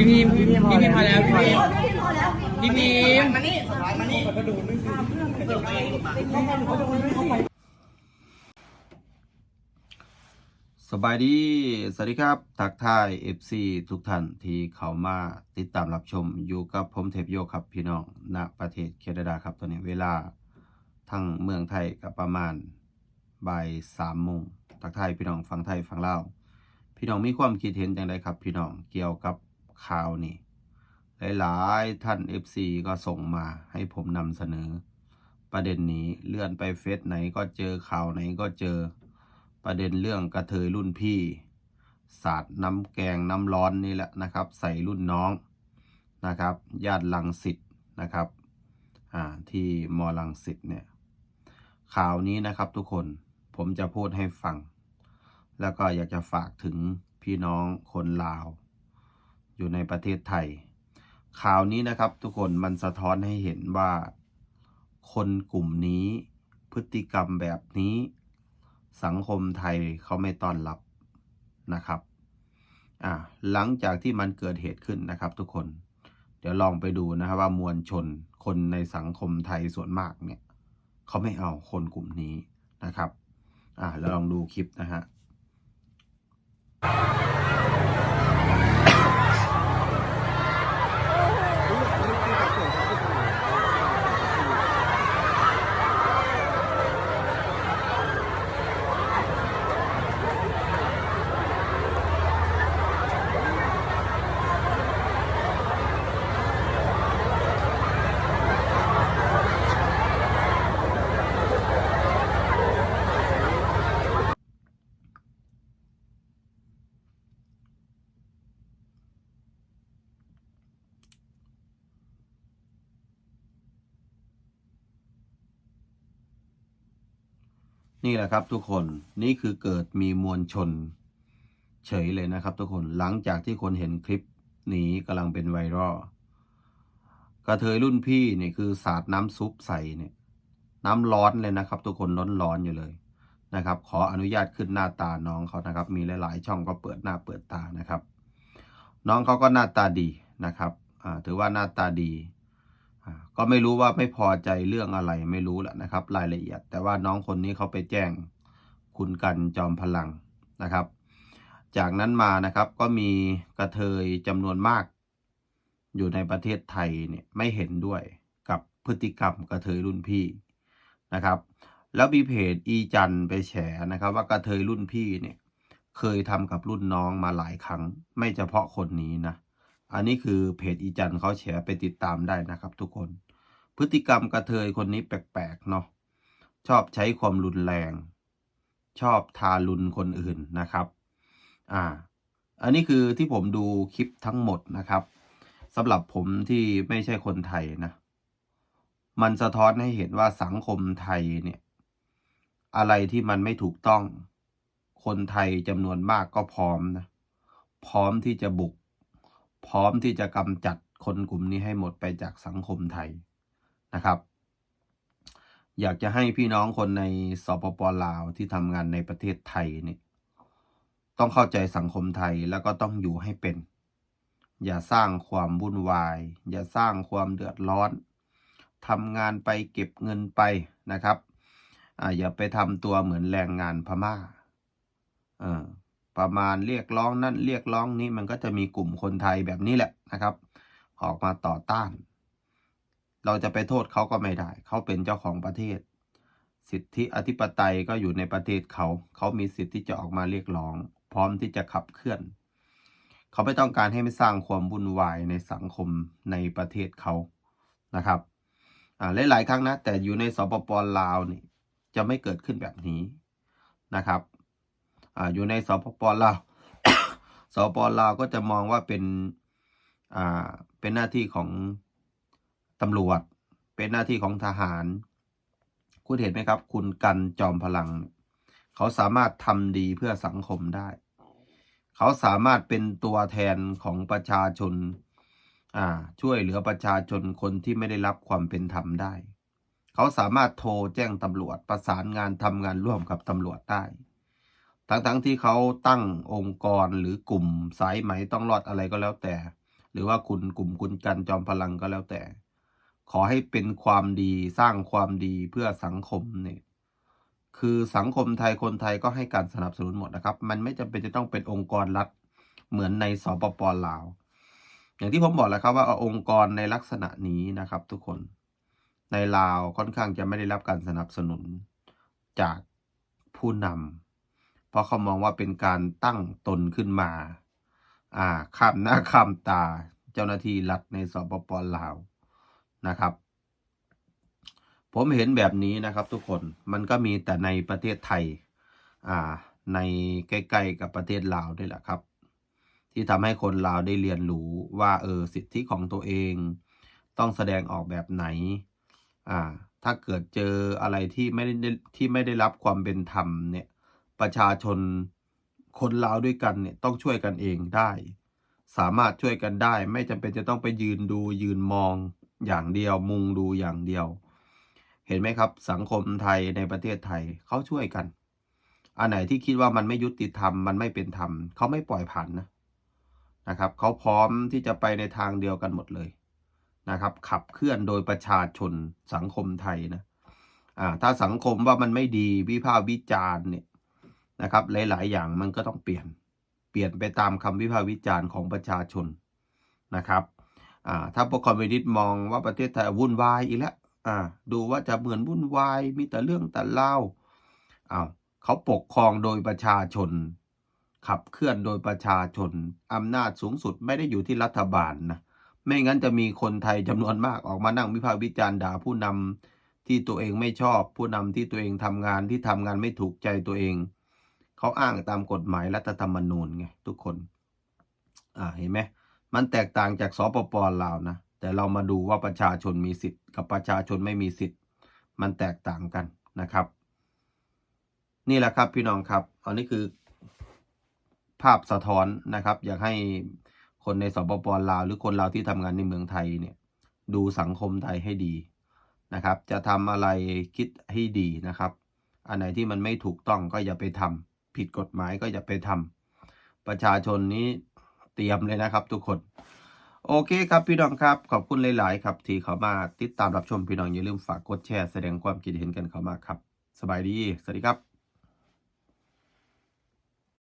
พี่พีมพี่พีมพี่พีมพอแล้ว พี่พีมพี่พีมมานี่มานี่สบายดี สวัสดีครับ ทักทาย FC ทุกท่านที่เข้ามาติดตามรับชมอยู่กับผมเทพโยครับพี่น้องณประเทศแคนาดาครับตอนนี้เวลาทั้งเมืองไทยกับประมาณบ่ายสามโมงทักทายพี่น้องฟังไทยฟังลาวพี่น้องมีความคิดเห็นอย่างไรครับ พี่น้องเกี่ยวกับ ข่าวนี้หลายๆท่าน FC ก็ส่งมาให้ผมนำเสนอ ประเด็นนี้เลื่อนไปเฟซไหนก็เจอข่าวไหนก็เจอ ประเด็นเรื่องกระเทยรุ่นพี่สาดน้ำแกงน้ำร้อนนี่แหละนะครับ ใส่รุ่นน้องนะครับญาติลังสิตนะครับที่มอลังสิตเนี่ยข่าวนี้นะครับทุกคนผมจะพูดให้ฟัง แล้วก็อยากจะฝากถึงพี่น้องคนลาว อยู่ในประเทศไทย ข่าวนี้นะครับทุกคนมันสะท้อนให้เห็นว่า คนกลุ่มนี้พฤติกรรมแบบนี้ สังคมไทยเขาไม่ต้อนรับนะครับอ่าหลังจากที่มันเกิดเหตุขึ้นนะครับทุกคน เดี๋ยวลองไปดูนะครับว่ามวลชนคนในสังคมไทยส่วนมากเนี่ยเขาไม่เอาคนกลุ่มนี้นะครับอ่าแล้วลองดูคลิปนะฮะ นี่แหละครับทุกคนนี่คือเกิดมีมวลชน เฉยเลยนะครับ ทุกคนหลังจากที่คนเห็นคลิปนี้กำลังเป็นไวรัลกระเทยรุ่นพี่เนี่ยคือสาดน้ำซุปใส่เนี่ย น้ำร้อนเลยนะครับ ทุกคนร้อนๆอยู่เลยนะครับ ขออนุญาตขึ้นหน้าตาน้องเขานะครับ มีหลาย ๆ ช่องก็เปิดหน้าเปิดตานะครับ น้องเขาก็หน้าตาดีนะครับถือว่าหน้าตาดี ก็ไม่รู้ว่าไม่พอใจเรื่องอะไรไม่รู้แหละนะครับ รายละเอียด แต่ว่าน้องคนนี้เขาไปแจ้งคุณกันจอมพลังนะครับ จากนั้นมานะครับก็มีกระเทยจำนวนมาก อยู่ในประเทศไทยเนี่ยไม่เห็นด้วยกับพฤติกรรมกระเทยรุ่นพี่นะครับ แล้วมีเพจอีจันไปแฉนะครับ ว่ากระเทยรุ่นพี่เนี่ยเคยทำกับรุ่นน้องมาหลายครั้ง ไม่เฉพาะคนนี้นะ อันนี้คือเพจอีจันเขาแชร์ไปติดตามได้นะครับทุกคน พฤติกรรมกระเทยคนนี้แปลกๆเนาะชอบใช้ความรุนแรง ชอบทารุณคนอื่นนะครับ อ่า อันนี้คือที่ผมดูคลิปทั้งหมดนะครับสำหรับผมที่ไม่ใช่คนไทยนะ มันสะท้อนให้เห็นว่าสังคมไทยเนี่ย อะไรที่มันไม่ถูกต้อง คนไทยจำนวนมากก็พร้อมนะ พร้อมที่จะบุก พร้อมที่จะกำจัดคนกลุ่มนี้ให้หมดไปจากสังคมไทยนะครับ อยากจะให้พี่น้องคนในสปปลาวที่ทำงานในประเทศไทยนี่ต้องเข้าใจสังคมไทยแล้วก็ต้องอยู่ให้เป็น อย่าสร้างความวุ่นวาย อย่าสร้างความเดือดร้อนทำงานไปเก็บเงินไปนะครับออย่าไปทำตัวเหมือนแรงงานพม่า ประมาณเรียกร้องนั่นเรียกร้องนี้มันก็จะมีกลุ่มคนไทยแบบนี้แหละนะครับ ออกมาต่อต้าน เราจะไปโทษเขาก็ไม่ได้ เขาเป็นเจ้าของประเทศ สิทธิอธิปไตยก็อยู่ในประเทศเขา เขามีสิทธิ์ที่จะออกมาเรียกร้อง พร้อมที่จะขับเคลื่อน เขาไม่ต้องการให้ไม่สร้างความวุ่นวายในสังคมในประเทศเขานะครับอ่าหลายๆครั้งนะแต่อยู่ในสปปลาวนี่จะไม่เกิดขึ้นแบบนี้นะครับ อยู่ในสปปลาวสปปลาวก็จะมองว่าเป็นเป็นหน้าที่ของตำรวจ เป็นหน้าที่ของทหาร คุณเห็นไหมครับ คุณกันจอมพลัง เขาสามารถทำดีเพื่อสังคมได้ เขาสามารถเป็นตัวแทนของประชาชนาช่วยเหลือประชาชนคนที่ไม่ได้รับความเป็นธรรมได้ เขาสามารถโทรแจ้งตำรวจประสานงานทำงานร่วมกับตำรวจได้ ทั้งๆทที่เขาตั้งองค์กรหรือกลุ่มสายไหมต้องรอดอะไรก็แล้วแต่ หรือว่าคุณกลุ่มคุณกันจอมพลังก็แล้วแต่ ขอให้เป็นความดีสร้างความดีเพื่อสังคมเนี่ยคือสังคมไทยคนไทยก็ให้การสนับสนุนหมดนะครับ มันไม่จำเป็นจะต้องเป็นองค์กรรัฐเหมือนในสปปลาว อย่างที่ผมบอกแล้วครับว่าองค์กรในลักษณะนี้นะครับทุกคนในลาวค่อนข้างจะไม่ได้รับการสนับสนุนจากผู้นำ เพราะเขามองว่าเป็นการตั้งตนขึ้นมา อ่าข้ามหน้าข้ามตาเจ้าหน้าที่รัฐในสปปลาวนะครับ ผมเห็นแบบนี้นะครับทุกคนมันก็มีแต่ในประเทศไทย อ่า ในใกล้ๆกับประเทศลาวนี่แหละครับ ที่ทำให้คนลาวได้เรียนรู้ว่าเออสิทธิของตัวเอง ต้องแสดงออกแบบไหน อ่า ถ้าเกิดเจออะไรที่ไม่ได้ที่ไม่ได้รับความเป็นธรรมเนี่ย ประชาชนคนลาวด้วยกันเนี่ยต้องช่วยกันเองได้ สามารถช่วยกันได้ ไม่จำเป็นจะต้องไปยืนดูยืนมองอย่างเดียว มุงดูอย่างเดียว เห็นไหมครับ สังคมไทยในประเทศไทยเขาช่วยกัน อันไหนที่คิดว่ามันไม่ยุติธรรมมันไม่เป็นธรรมเขาไม่ปล่อยผ่านนะนะครับเขาพร้อมที่จะไปในทางเดียวกันหมดเลยนะครับ ขับเคลื่อนโดยประชาชนสังคมไทยนะอ่าถ้าสังคมว่ามันไม่ดีวิพากษ์วิจารณ์เนี่ย นะครับ หลาย ๆ อย่างมันก็ต้องเปลี่ยนเปลี่ยนไปตามคำวิพากษ์วิจารณ์ของประชาชนนะครับถ้าพวกคอมมิวนิสต์มองว่าประเทศไทยวุ่นวายอีกแล้วดูว่าจะเหมือนวุ่นวายมีแต่เรื่องแต่เล่าอ้าวเขาปกครองโดยประชาชน ขับเคลื่อนโดยประชาชนอำนาจสูงสุดไม่ได้อยู่ที่รัฐบาลนะไม่งั้นจะมีคนไทยจำนวนมากออกมานั่งวิพากษ์วิจารณ์ด่าผู้นำที่ตัวเองไม่ชอบ ผู้นำที่ตัวเองทำงานที่ทำงานไม่ถูกใจตัวเอง เขาอ้างตามกฎหมายรัฐธรรมนูญไงทุกคน อ่าเห็นไหมมันแตกต่างจากสปปลาวนะ แต่เรามาดูว่าประชาชนมีสิทธิ์ กับประชาชนไม่มีสิทธิ์ มันแตกต่างกันนะครับ นี่แหละครับพี่น้องครับ อันนี้คือภาพสะท้อนนะครับ อยากให้คนในสปปลาว หรือคนลาวที่ทำงานในเมืองไทยเนี่ย ดูสังคมไทยให้ดีนะครับ จะทำอะไรคิดให้ดีนะครับ อันไหนที่มันไม่ถูกต้องก็อย่าไปทำ ผิดกฎหมายก็อย่าไปทำประชาชนนี้เตรียมเลยนะครับ ทุกคน โอเคครับพี่น้องครับ ขอบคุณหลาย ๆ ครับ ที่เขามาติดตามรับชมพี่น้องอย่าลืมฝากกดแชร์แสดงความคิดเห็นกันเข้ามาครับ สบายดี สวัสดีครับ